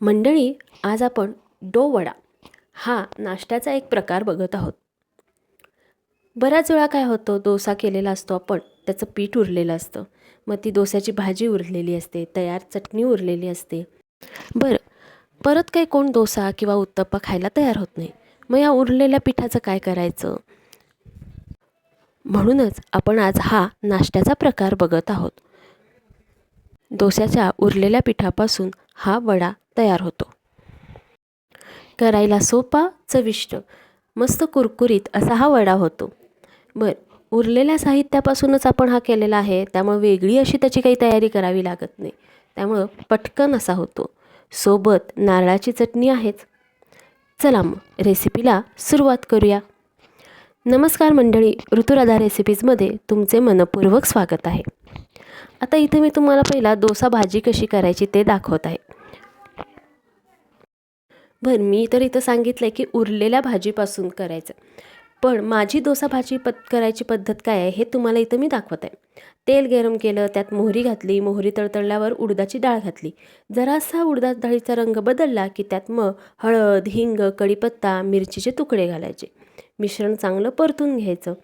मंडळी आज आपण डोवडा हा नाश्त्याचा एक प्रकार बघत आहोत. बऱ्याच वेळा काय होतं डोसा केलेला असतो आपण त्याचं पीठ उरलेलं असतं. मग ती डोस्याची भाजी उरलेली असते तयार चटणी उरलेली असते. बरं परत काही कोण डोसा किंवा उत्तप्पा खायला तयार होत नाही. मग या उरलेल्या पिठाचं काय करायचं? म्हणूनच आपण आज हा नाश्त्याचा प्रकार बघत आहोत. डोस्याच्या उरलेल्या पिठापासून हा वडा तयार होतो. करायला सोपा चविष्ट मस्त कुरकुरीत असा हा वडा होतो. बरं उरलेल्या साहित्यापासूनच आपण हा केलेला आहे त्यामुळे वेगळी अशी त्याची काही तयारी करावी लागत नाही. त्यामुळं पटकन असा होतो. सोबत नारळाची चटणी आहेच. चला मग रेसिपीला सुरुवात करूया. नमस्कार मंडळी ऋतुराधा रेसिपीजमध्ये तुमचे मनपूर्वक स्वागत आहे. आता इथे मी तुम्हाला पहिला डोसा भाजी कशी करायची ते दाखवत आहे. बरं मी तर इथं सांगितलं आहे की उरलेल्या भाजीपासून करायचं. पण माझी डोसा भाजी पद करायची पद्धत काय आहे हे तुम्हाला इथं मी दाखवत आहे. तेल गरम केलं त्यात मोहरी घातली मोहरी तळतळल्यावर उडदाची डाळ घातली. जरासा उडदा डाळीचा रंग बदलला की त्यात मग हळद हिंग कढीपत्ता मिरचीचे तुकडे घालायचे. मिश्रण चांगलं परतून घ्यायचं.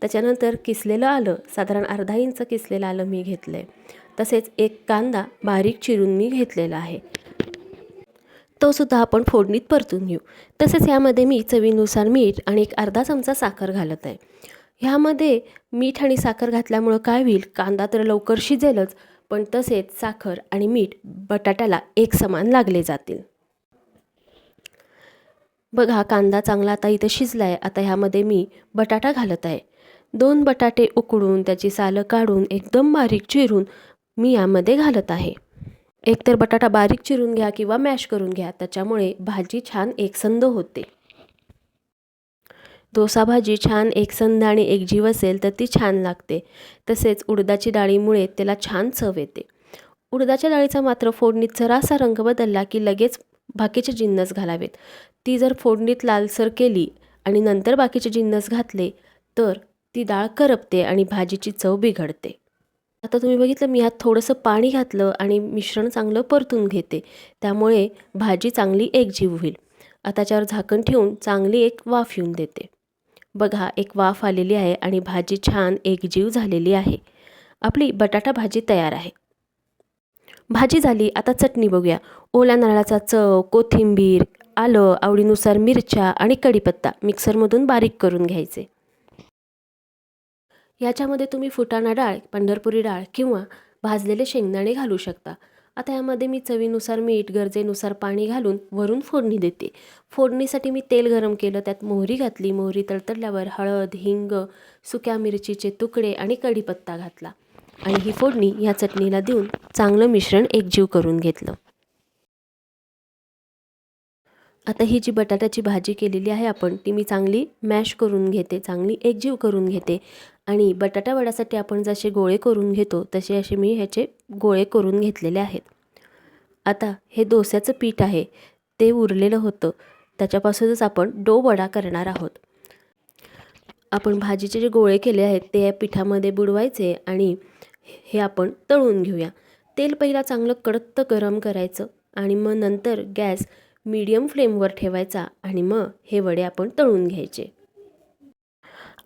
त्याच्यानंतर किसलेलं आलं साधारण अर्धा इंच किसलेलं आलं मी घेतलं आहे तसेच एक कांदा बारीक चिरून मी घेतलेला आहे. तो सुद्धा आपण फोडणीत परतून घेऊ. तसेच यामध्ये मी चवीनुसार मीठ आणि एक अर्धा चमचा साखर घालत आहे. ह्यामध्ये मीठ आणि साखर घातल्यामुळं काय होईल? कांदा तर लवकर शिजेलच पण तसेच साखर आणि मीठ बटाट्याला एक समान लागले जातील. बघा कांदा चांगला आता इथं शिजला आहे आता ह्यामध्ये मी बटाटा घालत आहे. दोन बटाटे उकडून त्याची सालं काढून एकदम बारीक चिरून मी यामध्ये घालत आहे. एकतर बटाटा बारीक चिरून घ्या किंवा मॅश करून घ्या त्याच्यामुळे भाजी छान एकसंद होते. डोसा भाजी छान एकसंद आणि एकजीव असेल तर ती छान लागते. तसेच उडदाची डाळीमुळे त्याला छान चव येते. उडदाच्या डाळीचा मात्र फोडणीत जरासा रंग बदलला की लगेच बाकीचे जिन्नस घालावेत. ती जर फोडणीत लालसर केली आणि नंतर बाकीचे जिन्नस घातले तर ती डाळ करपते आणि भाजीची चव बिघडते. आता तुम्ही बघितलं मी ह्यात थोडंसं पाणी घातलं आणि मिश्रण चांगलं परतून घेते. त्यामुळे भाजी चांगली एकजीव होईल. आता त्याच्यावर झाकण ठेवून चांगली एक वाफ येऊन देते. बघा एक वाफ आलेली आहे आणि भाजी छान एकजीव झालेली आहे. आपली बटाटा भाजी तयार आहे. भाजी झाली आता चटणी बघूया. ओल्या नारळाचा चव कोथिंबीर आलं आवडीनुसार मिरच्या आणि कढीपत्ता मिक्सरमधून बारीक करून घ्यायचे. याच्यामध्ये तुम्ही फुटाणा डाळ पंढरपुरी डाळ किंवा भाजलेले शेंगदाणे घालू शकता. आता यामध्ये मी चवीनुसार मीठ गरजेनुसार पाणी घालून वरून फोडणी देते. फोडणीसाठी मी तेल गरम केलं त्यात मोहरी घातली. मोहरी तळतळल्यावर हळद हिंग सुक्या मिरचीचे तुकडे आणि कढीपत्ता घातला. आणि ही फोडणी ह्या चटणीला देऊन चांगलं मिश्रण एकजीव करून घेतलं. आता ही जी बटाट्याची भाजी केलेली आहे आपण ती मी चांगली मॅश करून घेते चांगली एकजीव करून घेते. आणि बटाटा वडासाठी आपण जसे गोळे करून घेतो तसे असे मी ह्याचे गोळे करून घेतलेले आहेत. आता हे डोस्याचं पीठ आहे ते उरलेलं होतं त्याच्यापासूनच आपण डो वडा करणार आहोत. आपण भाजीचे जे गोळे केले आहेत ते या पिठामध्ये बुडवायचे आणि हे आपण तळून घेऊया. तेल पहिला चांगलं कडत्त गरम करायचं आणि मग नंतर गॅस मीडियम फ्लेमवर ठेवायचा आणि मग हे वडे आपण तळून घ्यायचे.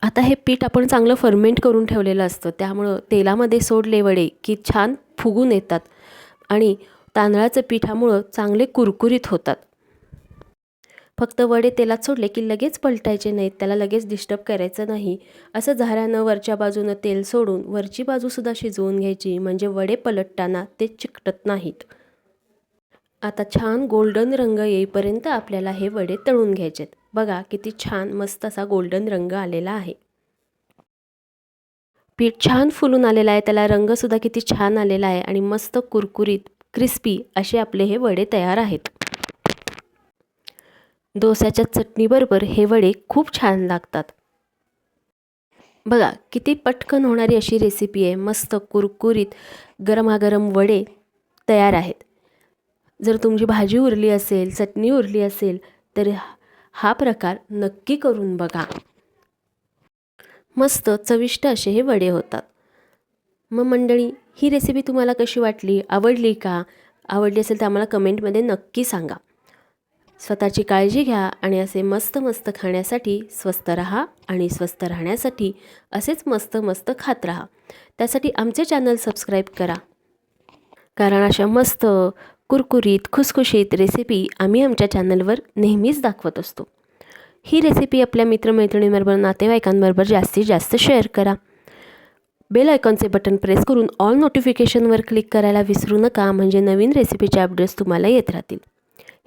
आता हे पीठ आपण चांगलं फर्मेंट करून ठेवलेलं असतं. त्यामुळं तेलामध्ये सोडले वडे की छान फुगून येतात आणि तांदळाचं पिठामुळं चांगले कुरकुरीत होतात. फक्त वडे तेलात सोडले की लगेच पलटायचे नाहीत त्याला लगेच डिस्टर्ब करायचं नाही. असं झाऱ्यानं वरच्या बाजूनं तेल सोडून वरची बाजूसुद्धा शिजवून घ्यायची म्हणजे वडे पलटताना ते चिकटत नाहीत. आता छान गोल्डन रंग येईपर्यंत आपल्याला हे वडे तळून घ्यायचेत. बघा किती छान मस्त असा गोल्डन रंग आलेला आहे. पीठ छान फुलून आलेलं आहे त्याला रंगसुद्धा किती छान आलेला आहे आणि मस्त कुरकुरीत क्रिस्पी असे आपले हे वडे तयार आहेत. डोस्याच्या चटणीबरोबर हे वडे खूप छान लागतात. बघा किती पटकन होणारी अशी रेसिपी आहे. मस्त कुरकुरीत गरमागरम वडे तयार आहेत. जर तुमची भाजी उरली असेल चटणी उरली असेल तर हा प्रकार नक्की करून बघा. मस्त चविष्ट असे हे वडे होतात. मग मंडळी ही रेसिपी तुम्हाला कशी वाटली? आवडली का? आवडली असेल तर आम्हाला कमेंटमध्ये नक्की सांगा. स्वतःची काळजी घ्या आणि असे मस्त मस्त खाण्यासाठी स्वस्त राहा आणि स्वस्त राहण्यासाठी असेच मस्त मस्त खात राहा. त्यासाठी आमचे चॅनल सबस्क्राईब करा. कारण अशा मस्त कुरकुरीत खुसखुशीत रेसिपी आम्ही आमच्या चॅनलवर नेहमीच दाखवत असतो. ही रेसिपी आपल्या मित्रमैत्रिणींबरोबर नातेवाईकांबरोबर जास्तीत जास्त शेअर करा. बेल आयकॉनचे बटन प्रेस करून ऑल नोटिफिकेशनवर क्लिक करायला विसरू नका म्हणजे नवीन रेसिपीचे अपडेट्स तुम्हाला येत राहतील.